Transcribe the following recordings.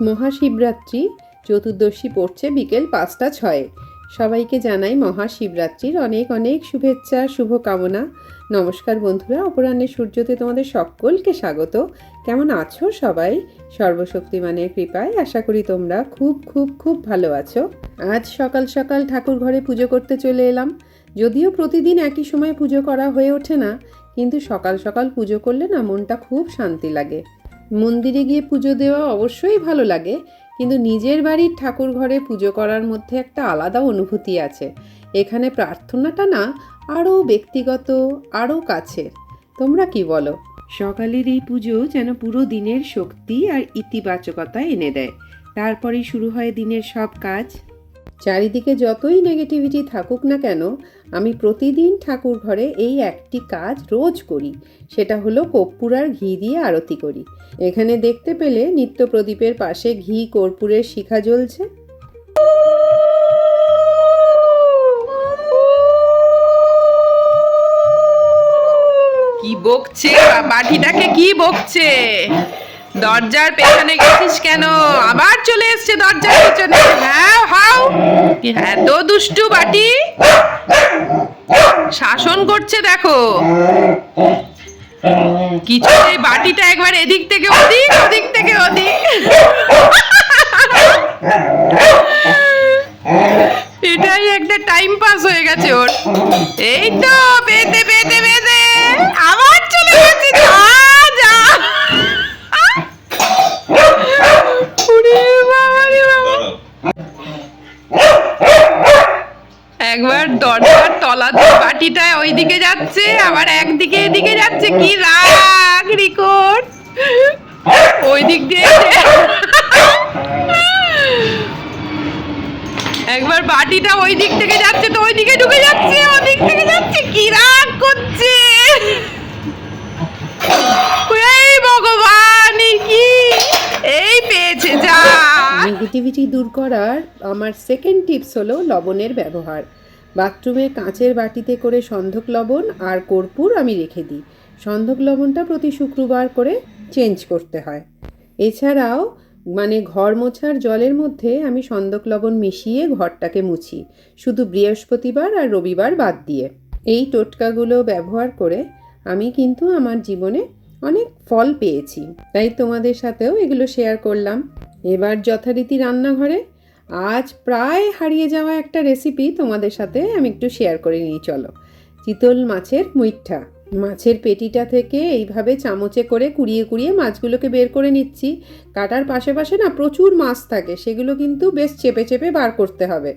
মহাশিবরাত্রি, চতুর্দশী পড়ছে বিকেল পাঁচটা ছয়ে। সবাইকে জানাই মহাশিবরাত্রির অনেক অনেক শুভেচ্ছা, শুভকামনা। নমস্কার বন্ধুরা অপরাহ্নের সূর্যতে তোমাদের সকলকে স্বাগত। কেমন আছো সবাই? সর্বশক্তিমানের কৃপায় আশা করি তোমরা খুব খুব খুব ভালো আছো। আজ সকাল সকাল ঠাকুর ঘরে পুজো করতে চলে এলাম। যদিও প্রতিদিন একই সময় পুজো করা হয়ে ওঠে না, কিন্তু সকাল সকাল পুজো করলে না মনটা খুব শান্তি লাগে। মন্দিরে গিয়ে পুজো দেওয়া অবশ্যই ভালো লাগে, কিন্তু নিজের বাড়ির ঠাকুর ঘরে পুজো করার মধ্যে একটা আলাদা অনুভূতি আছে। এখানে প্রার্থনাটা না, আরও ব্যক্তিগত, আরও কাছের। তোমরা কি বলো? সকালের এই পুজো যেন পুরো দিনের শক্তি আর ইতিবাচকতা এনে দেয়। তারপরেই শুরু হয় দিনের সব কাজ। চারিদিকে যতই নেগেটিভিটি থাকুক না কেন, আমি প্রতিদিন ঠাকুর ঘরে এই একটি কাজ রোজ করি। সেটা হলো কর্পূর আর ঘি দিয়ে আরতি করি। এখানে দেখতে পেলে নিত্য প্রদীপের পাশে ঘি কর্পূরের শিখা জ্বলছে। কি বকছে? বাটিটাকে কি বকছে? দরজার পেছনে গেছিস কেন? আবার চলে এসছে দরজার পেছনে। হ্যাঁ হাও। এত দুষ্টু বাটি। শাসন করছে দেখো। কিছু এই বাটিটা একবার এদিক থেকে ওদিক ওদিক থেকে ওদিক। এটাই একটা টাইম পাস হয়ে গেছে ওর। এই তো। দরজার তলাতে বাটিটা ওইদিকে যাচ্ছে, আবার একদিকে এদিকে যাচ্ছে। কি রাগ রিকোর্ড ওই দিক দিয়ে একবার বাটিটা ওই দিক থেকে যাচ্ছে, তো ওই দিকে ঢুকে যাচ্ছে ওই দিক থেকে যাচ্ছে। কি রাগ করছে। ভগবান কি? এই পেয়েছে যা। নেগেটিভিটি দূর করার আমার সেকেন্ড টিপস হলো লবণের ব্যবহার। বাথরুমে কাঁচের বাটিতে করে সন্ধক লবণ আর কর্পূর আমি রেখে দিই। সন্ধক লবণটা প্রতি শুক্রবার করে চেঞ্জ করতে হয়। এছাড়াও মানে ঘর মোছার জলের মধ্যে আমি সন্ধক লবণ মিশিয়ে ঘরটাকে মুছি। শুধু বৃহস্পতিবার আর রবিবার বাদ দিয়ে। এই টোটকাগুলো ব্যবহার করে আমি কিন্তু আমার জীবনে অনেক ফল পেয়েছি। তাই তোমাদের সাথেও এগুলো শেয়ার করলাম। এবার যথারীতি রান্নাঘরে আজ প্রায় হারিয়ে যাওয়া একটা রেসিপি তোমাদের সাথে আমি একটু শেয়ার করে নিই, চলো। চিতল মাছের মুইঠা। মাছের পেটিটা থেকে এইভাবে চামচে করে কুড়িয়ে কুড়িয়ে মাছগুলোকে বের করে নিচ্ছি। কাটার পাশে পাশে না প্রচুর মাছ থাকে, সেগুলো কিন্তু বেশ চেপে চেপে বার করতে হবে।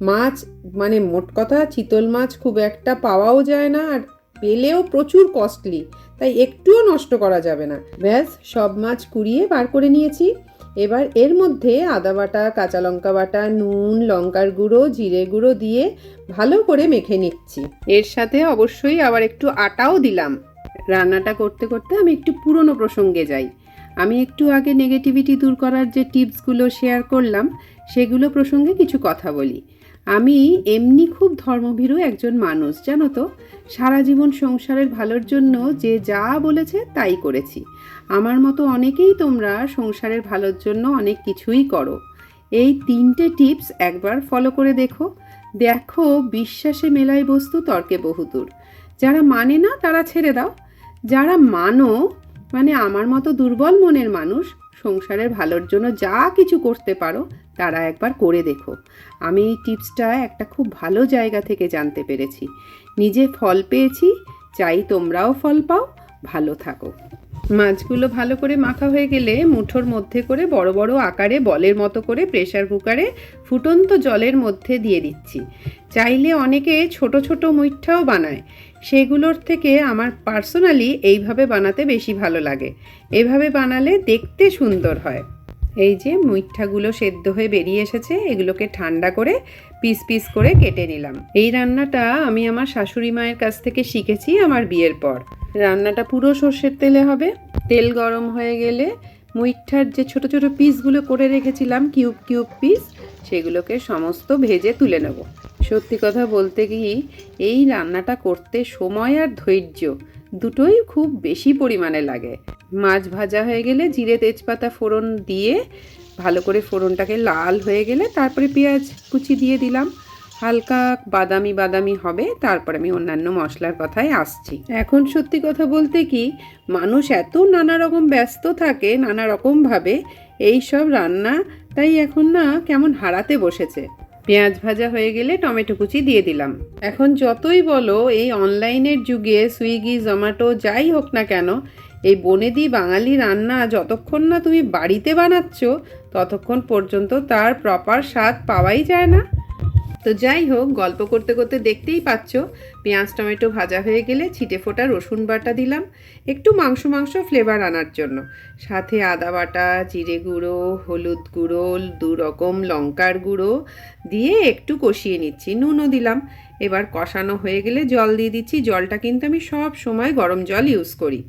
মাছ মানে মোট কথা চিতল মাছ খুব একটা পাওয়াও যায় না আর পেলেও প্রচুর কস্টলি তাই একটুও নষ্ট করা যাবে না। ব্যাস, সব মাছ কুড়িয়ে বার করে নিয়েছি। এবার এর মধ্যে আদা বাটা, কাঁচা লঙ্কা বাটা, নুন, লঙ্কার গুঁড়ো, জিরে গুঁড়ো দিয়ে ভালো করে মেখে নিচ্ছি। এর সাথে অবশ্যই আবার একটু আটাও দিলাম। রান্নাটা করতে করতে আমি একটু পুরনো প্রসঙ্গে যাই। আমি একটু আগে নেগেটিভিটি দূর করার যে টিপসগুলো শেয়ার করলাম, সেগুলো প্রসঙ্গে কিছু কথা বলি। আমি এমনি খুব ধর্মভীরু একজন মানুষ, জানো তো। সারা জীবন সংসারের ভালোর জন্য যে যা বলেছে তাই করেছি। আমার মতো অনেকেই তোমরা সংসারের ভালোর জন্য অনেক কিছুই করো। এই তিনটে টিপস একবার ফলো করে দেখো। দেখো, বিশ্বাসে মেলায় বস্তু তর্কে বহুদূর। যারা মানে না, তারা ছেড়ে দাও। যারা মানো মানে আমার মতো দুর্বল মনের মানুষ সংসারের ভালোর জন্য যা কিছু করতে পারো, তারা একবার করে দেখো। আমি এই টিপসটা একটা খুব ভালো জায়গা থেকে জানতে পেরেছি। নিজে ফল পেয়েছি, চাই তোমরাও ফল পাও, ভালো থাকো। মাছগুলো ভালো করে মাখা হয়ে গেলে মুঠোর মধ্যে করে বড় বড় আকারে বলের মতো করে প্রেসার কুকারে ফুটন্ত জলের মধ্যে দিয়ে দিচ্ছি। চাইলে অনেকে ছোট ছোট মুইঠাও বানায়। সেগুলোর থেকে আমার পার্সোনালি এইভাবে বানাতে বেশি ভালো লাগে। এভাবে বানালে দেখতে সুন্দর হয়। এই যে মুইঠাগুলো সেদ্ধ হয়ে বেরিয়ে এসেছে, এগুলোকে ঠান্ডা করে পিস পিস করে কেটে নিলাম। এই রান্নাটা আমি আমার শাশুড়ি মায়ের কাছ থেকে শিখেছি আমার বিয়ের পর। রান্নাটা পুরো সর্ষের তেলে হবে। তেল গরম হয়ে গেলে মুইঠার যে ছোট ছোট পিসগুলো করে রেখেছিলাম কিউব কিউব পিস সেগুলোকে সমস্ত ভেজে তুলে নেব। সত্যি কথা বলতে গিয়ে এই রান্নাটা করতে সময় আর ধৈর্য দুটোই খুব বেশি পরিমাণে লাগে। মাছ ভাজা হয়ে গেলে জিরে তেজপাতা ফোড়ন দিয়ে ভালো করে ফোড়নটাকে লাল হয়ে গেলে তারপরে পেঁয়াজ কুচি দিয়ে দিলাম। হালকা বাদামি বাদামি হবে, তারপর আমি অন্যান্য মশলার কথায় আসছি। এখন সত্যি কথা বলতে কি, মানুষ এত নানা রকম ব্যস্ত থাকে, নানা রকমভাবে এই সব রান্না, তাই এখন না কেমন হারাতে বসেছে। পেঁয়াজ ভাজা হয়ে গেলে টমেটো কুচি দিয়ে দিলাম। এখন যতই বলো, এই অনলাইনের যুগে সুইগি, জোম্যাটো, যাই হোক না কেন, এই বনেদি বাঙালি রান্না যতক্ষণ না তুমি বাড়িতে বানাচ্ছ, ততক্ষণ পর্যন্ত তার প্রপার স্বাদ পাওয়াই যায় না। তো যাই হোক, গল্প করতে করতে দেখতেই পাচ্ছ, পেঁয়াজ টমেটো ভাজা হয়ে গেলে ছিটে ফোটা রসুন বাটা দিলাম। একটু মাংস মাংস ফ্লেভার আনার জন্য। সাথে আদা বাটা, জিরে গুঁড়ো, হলুদ গুঁড়ো, দু রকম লঙ্কার গুঁড়ো দিয়ে একটু কষিয়ে নিচ্ছি। নুনও দিলাম। এবার কষানো হয়ে গেলে জল দিয়ে দিচ্ছি। জলটা কিন্তু আমি সব সময় গরম জল ইউজ করি।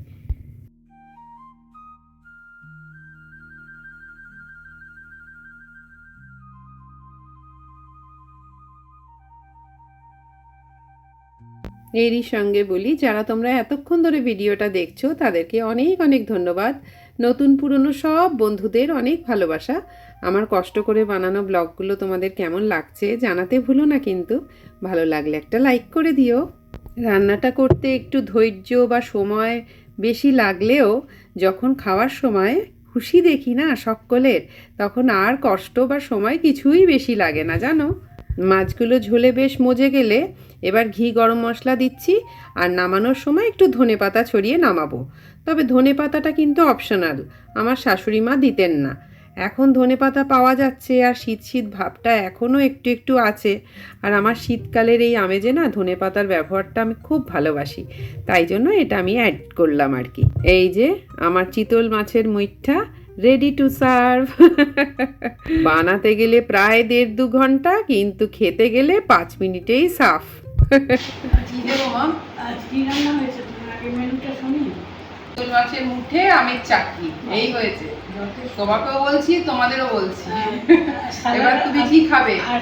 এরই সঙ্গে বলি, যারা তোমরা এতক্ষণ ধরে ভিডিওটা দেখছ, তাদেরকে অনেক অনেক ধন্যবাদ। নতুন পুরনো সব বন্ধুদের অনেক ভালোবাসা। আমার কষ্ট করে বানানো ব্লগগুলো তোমাদের কেমন লাগছে জানাতে ভুলো না কিন্তু। ভালো লাগলে একটা লাইক করে দিও। রান্নাটা করতে একটু ধৈর্য বা সময় বেশি লাগলেও যখন খাওয়ার সময় খুশি দেখি না সকলের, তখন আর কষ্ট বা সময় কিছুই বেশি লাগে না, জানো? মাছগুলো ঝোলে বেশ মজে গেলে এবার ঘি গরম মশলা দিচ্ছি আর নামানোর সময় একটু ধনে পাতা ছড়িয়ে নামাবো। তবে ধনে পাতাটা কিন্তু অপশনাল আমার শাশুড়ি মা দিতেন না। এখন ধনে পাতা পাওয়া যাচ্ছে আর শীত শীত ভাবটা এখনও একটু একটু আছে। আর আমার শীতকালের এই আমেজে না ধনে পাতার ব্যবহারটা আমি খুব ভালোবাসি। তাই জন্য এটা আমি অ্যাড করলাম আর কি। এই যে আমার চিতল মাছের মুইঠা রেডি টু সার্ভ বানাতে গেলে প্রায় দেড় দু ঘণ্টা কিন্তু খেতে গেলে পাঁচ মিনিটেই সাফ। কি দেবো মা আজ কি রান্না হয়েছে? তোমার আগে মেনুটা শুনি। চিতল মাছের মুঠে আমের চাটনি এই হয়েছে। তোমাকেও বলছি তোমাদেরও বলছি। এবার তুমি কি খাবে? আর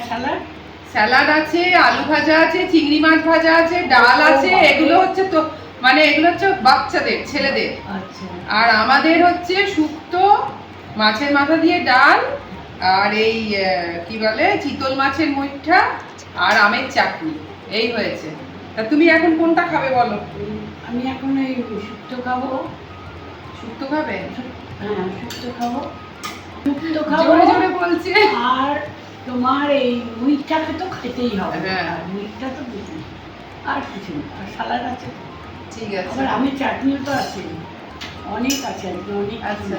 স্যালাড আছে আলু ভাজা আছে চিংড়ি মাছ ভাজা আছে ডাল আছে এগুলো হচ্ছে তো মানে এগুলো হচ্ছে বাচ্চাদের ছেলেদের। আচ্ছা। আর আমাদের হচ্ছে শুক্তো মাছের মাথা দিয়ে ডাল আর এই কি বলে চিতল মাছের মুঠা আর আমের চাটনি। এই হয়েছে। তা তুমি এখন কোনটা খাবে বলো? আমি এখন এই শুক্তো খাব। শুক্তো খাবে? হ্যাঁ শুক্তো খাব। শুক্তো খাব জোরে বলছে। আর তোমার এই মুইটাকে তো খেতেই হবে। হ্যাঁ। মুইটা তো আর কিছু না আর সালাড আছে। ঠিক আছে। আবার চাটনিও তো আছে অনেক আছে আর কি অনেক আচ্ছা।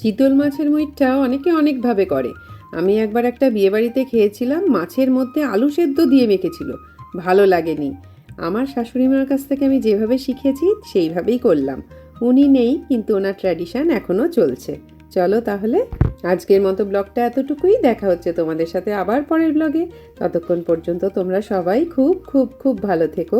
চিতল মাছের মুইঠটা অনেকে অনেকভাবে করে। আমি একবার একটা বিয়েবাড়িতে খেয়েছিলাম মাছের মধ্যে আলু সেদ্ধ দিয়ে মেখেছিল। ভালো লাগেনি। আমার শাশুড়ি মার কাছ থেকে আমি যেভাবে শিখেছি সেইভাবেই করলাম। উনি নেই কিন্তু ওনার ট্র্যাডিশন এখনও চলছে। চলো তাহলে আজকের মতো ব্লগটা এতটুকুই। দেখা হচ্ছে তোমাদের সাথে আবার পরের ব্লগে। ততক্ষণ পর্যন্ত তোমরা সবাই খুব খুব খুব ভালো থেকো।